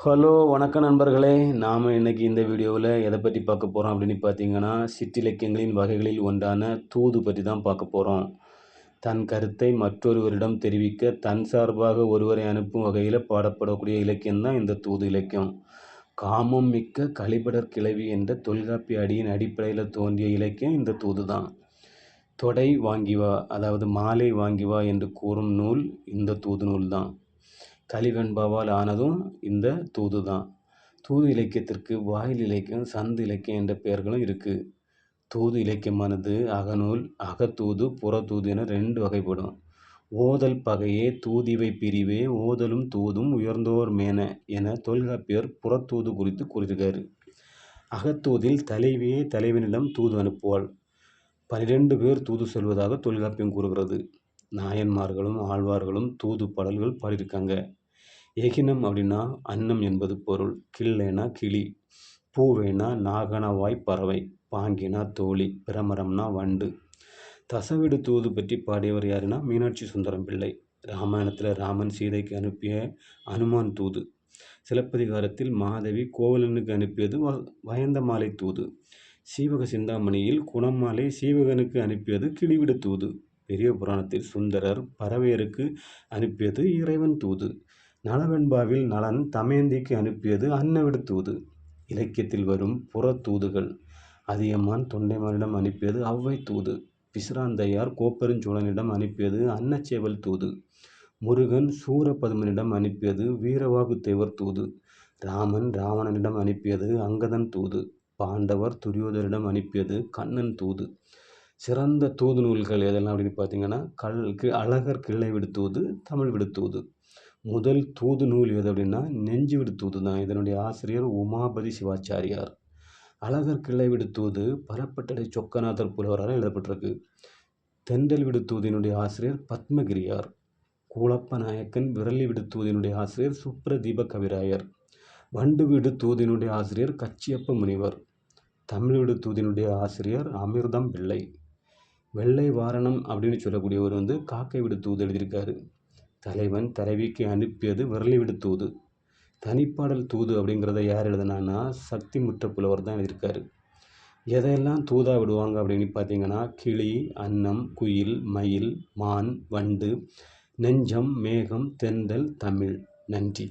Hello வணக்கம் நண்பர்களே. நாம் இன்னைக்கு இந்த வீடியோவில் எதை பற்றி பார்க்க போகிறோம் அப்படின்னு பார்த்தீங்கன்னா சிற்றிலக்கியங்களின் வகைகளில் ஒன்றான தூது பற்றி தான் பார்க்க போகிறோம் தன் கருத்தை மற்றொருவரிடம் தெரிவிக்க தன் சார்பாக ஒருவரை அனுப்பும் வகையில் பாடப்படக்கூடிய இலக்கியம் தான் இந்த தூது இலக்கியம். காமம் மிக்க கலிபடர் கிளவி என்ற தொல்காப்பிய அடியின் அடிப்படையில் தோன்றிய இலக்கியம் இந்த தூது தான். தொடை வாங்கி வா அதாவது மாலை வாங்கி வா என்று கூறும் நூல் இந்த தூது நூல் தான். கலிவெண்பாவால் ஆனதும் இந்த தூது தான் தூது இலக்கியத்திற்கு வாயில் இலக்கியம் சந்து இலக்கியம் என்ற பெயர்களும் இருக்குது தூது இலக்கியமானது அகநூல் அகத்தூது புறத்தூது என ரெண்டு வகைப்படும். ஓதல் பகையே தூதிவை பிரிவே ஓதலும் தூதும் உயர்ந்தோர் மேன என தொல்காப்பியர் புறத்தூது குறித்து கூறியிருக்கார். அகத்தூதில் தலைவியே தலைவனிடம் தூது அனுப்புவாள். பனிரெண்டு பேர் தூது செல்வதாக தொல்காப்பியம் கூறுகிறது. நாயன்மார்களும் ஆழ்வார்களும் தூது பாடல்கள் பாடியிருக்காங்க. எகினம் அப்படின்னா அன்னம் என்பது பொருள். கிள்ளேனா கிளி. பூவேனா நாகனவாய் பறவை. பாங்கினா தோழி. பிரமரம்னா வண்டு. தசவிடு தூது பற்றி பாடியவர் யாருன்னா மீனாட்சி சுந்தரம் பிள்ளை. ராமாயணத்தில் ராமன் சீதைக்கு அனுப்பிய அனுமான் தூது. சிலப்பதிகாரத்தில் மாதவி கோவலனுக்கு அனுப்பியது வ வயந்தமாலை தூது. சீவக சிந்தாமணியில் குணமாலை சீவகனுக்கு அனுப்பியது கிளிவிடு தூது. பெரிய புராணத்தில் சுந்தரர் பறவையருக்கு அனுப்பியது இறைவன் தூது. நலவெண்பாவில் நலன் தமயந்திக்கு அனுப்பியது அன்னவிடு தூது. இலக்கியத்தில் வரும் புற தூதுகள். அதியமான் தொண்டைமானிடம் அனுப்பியது அவ்வை தூது. பிசிராந்தையார் கோப்பெருஞ்சோழனிடம் அனுப்பியது அன்னச்சேவல் தூது. முருகன் சூரபதுமனிடம் அனுப்பியது வீரவாகு தேவர் தூது. ராமன் ராவணனிடம் அனுப்பியது அங்கதன் தூது. பாண்டவர் துரியோதரிடம் அனுப்பியது கண்ணன் தூது. சிறந்த தூது நூல்கள் எதெல்லாம் அப்படின்னு பார்த்தீங்கன்னா கல் அழகர் கிள்ளை விடுத்தூது தமிழ் விடுத்தூது முதல் தூது நூல் எது அப்படின்னா நெஞ்சு விடுத்தூது தான். இதனுடைய ஆசிரியர் உமாபதி சிவாச்சாரியார். அழகர் கிளை விடுத்தூது பரப்பட்டடை சொக்கநாதர் புலவரால் எழுதப்பட்டிருக்கு. தெண்டல் விடுத்தூதினுடைய ஆசிரியர் பத்மகிரியார். கூழப்ப நாயக்கன் விரலி விடுத்தூதினுடைய ஆசிரியர் சுப்ரதீப கவிராயர். வண்டு வீடு தூதினுடைய ஆசிரியர் கச்சியப்ப முனிவர். தமிழ் வீடு தூதினுடைய ஆசிரியர் அமிர்தம் பிள்ளை. வெள்ளை வாரணம் அப்படின்னு சொல்லக்கூடியவர் வந்து காக்கை விடு தூது எழுதியிருக்காரு. தலைவன் தலைவிக்கு அனுப்பியது விரலிவிடு தூது. தனிப்பாடல் தூது அப்படிங்கிறத யார் எழுதுனான்னா சக்தி முற்ற புலவர் தான் எழுதியிருக்காரு. எதையெல்லாம் தூதாக விடுவாங்க அப்படின்னு பார்த்தீங்கன்னா கிளி அன்னம் குயில் மயில் மான் வண்டு நெஞ்சம் மேகம் தென்றல் தமிழ். நன்றி.